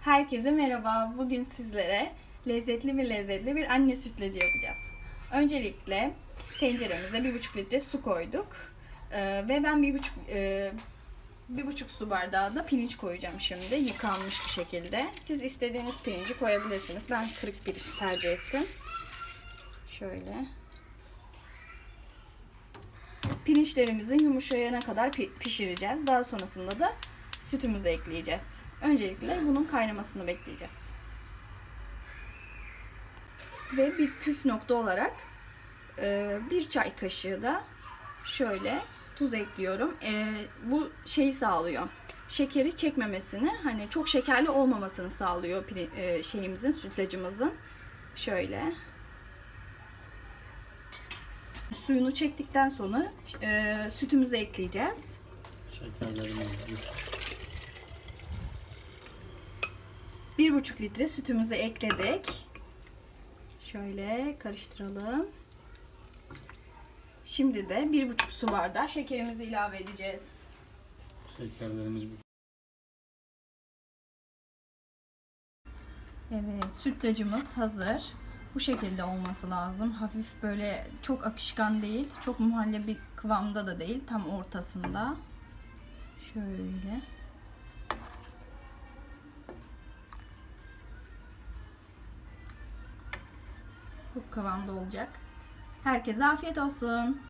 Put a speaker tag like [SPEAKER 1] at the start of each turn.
[SPEAKER 1] Herkese merhaba. Bugün sizlere lezzetli bir lezzetli bir anne sütlacı yapacağız. Öncelikle tenceremize bir buçuk litre su koyduk. Ee, ve ben bir buçuk e, bir buçuk su bardağı da pirinç koyacağım şimdi. Yıkanmış bir şekilde. Siz istediğiniz pirinci koyabilirsiniz. Ben kırık pirinç tercih ettim. Şöyle. Pirinçlerimizin yumuşayana kadar pi- pişireceğiz. Daha sonrasında da sütümüzü ekleyeceğiz. Öncelikle bunun kaynamasını bekleyeceğiz. Ve bir püf nokta olarak e, bir çay kaşığı da şöyle tuz ekliyorum. E, bu şeyi sağlıyor. Şekeri çekmemesini, hani çok şekerli olmamasını sağlıyor e, şeyimizin, sütlacımızın. Şöyle suyunu çektikten sonra e, sütümüzü ekleyeceğiz. Şekerlerimizi 1,5 litre sütümüzü ekledik. Şöyle karıştıralım. Şimdi de 1,5 su bardağı şekerimizi ilave edeceğiz.
[SPEAKER 2] Şekerlerimiz
[SPEAKER 1] Evet, sütlacımız hazır. Bu şekilde olması lazım. Hafif böyle çok akışkan değil, çok muhallebi kıvamda da değil. Tam ortasında. Şöyle. Bu kıvamda olacak. Herkese afiyet olsun.